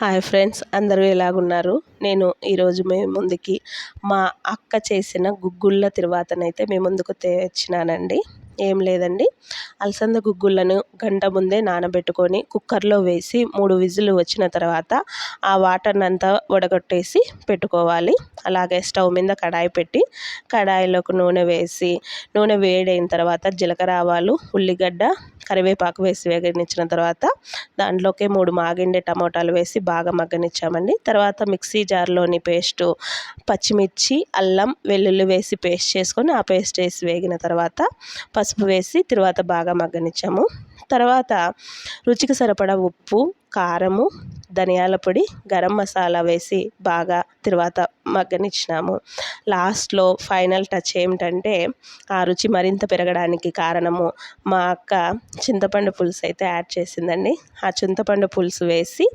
Hi friends అందరూ ఎలాగున్నారు? నేను ఈరోజు మీ ముందుకి మా అక్క చేసిన గుగ్గుళ్ళ తిరువాతనైతే మీ ముందుకు తెచ్చినానండి. ఏం లేదండి. అలసంద గుగ్గులను గంట ముందే నానబెట్టుకొని కుక్కర్లో వేసి మూడు విజులు వచ్చిన తర్వాత ఆ వాటర్ని అంతా వడగొట్టేసి పెట్టుకోవాలి. అలాగే స్టవ్ మీద కడాయి పెట్టి కడాయిలోకి నూనె వేసి నూనె వేడైన తర్వాత జీలకర్ర ఆవాలు ఉల్లిగడ్డ కరివేపాకు వేసి వేగనిచ్చిన తర్వాత దాంట్లోకి మూడు మాగిండే టమోటాలు వేసి బాగా మగ్గనిచ్చామండి. తర్వాత మిక్సీ జార్లోని పేస్టు పచ్చిమిర్చి అల్లం వెల్లుల్లి వేసి పేస్ట్ చేసుకొని ఆ పేస్ట్ వేసి వేగిన తర్వాత పసుపు వేసి తర్వాత బాగా మగ్గనిచ్చాము. తర్వాత రుచికి సరిపడా ఉప్పు కారము ధనియాల పొడి గరం మసాలా వేసి బాగా తర్వాత మగ్గనిచ్చినాము. లాస్ట్లో ఫైనల్ టచ్ ఏమిటంటే ఆ రుచి మరింత పెరగడానికి కారణము మా అక్క చింతపండు పులుసు అయితే యాడ్ చేసిందండి. ఆ చింతపండు పులుసు వేసి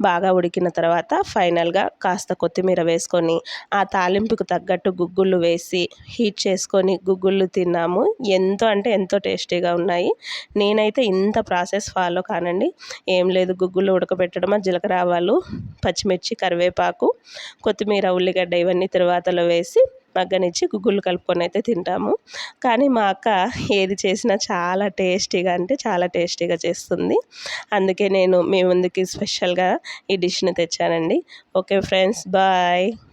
బాగా ఉడికిన తర్వాత ఫైనల్గా కాస్త కొత్తిమీర వేసుకొని ఆ తాలింపుకు తగ్గట్టు గుగ్గుళ్ళు వేసి హీట్ చేసుకొని గుగ్గుళ్ళు తిన్నాము. ఎంతో అంటే ఎంతో టేస్టీగా ఉన్నాయి. నేనైతే ఇంత ప్రాసెస్ ఫాలో కానండి. ఏం లేదు గుగ్గులు ఉడకబెట్టడమా జీలకర్ర ఆవాలు పచ్చిమిర్చి కరివేపాకు కొత్తిమీర ఉల్లిగడ్డ ఇవన్నీ తర్వాతలో వేసి మగ్గనిచ్చి గుగ్గులు కలుపుకొని అయితే తింటాము. కానీ మా అక్క ఏది చేసినా చాలా టేస్టీగా అంటే చాలా టేస్టీగా చేస్తుంది. అందుకే నేను మీ ముందుకి స్పెషల్గా ఈ డిష్ని తెచ్చానండి. Okay friends bye.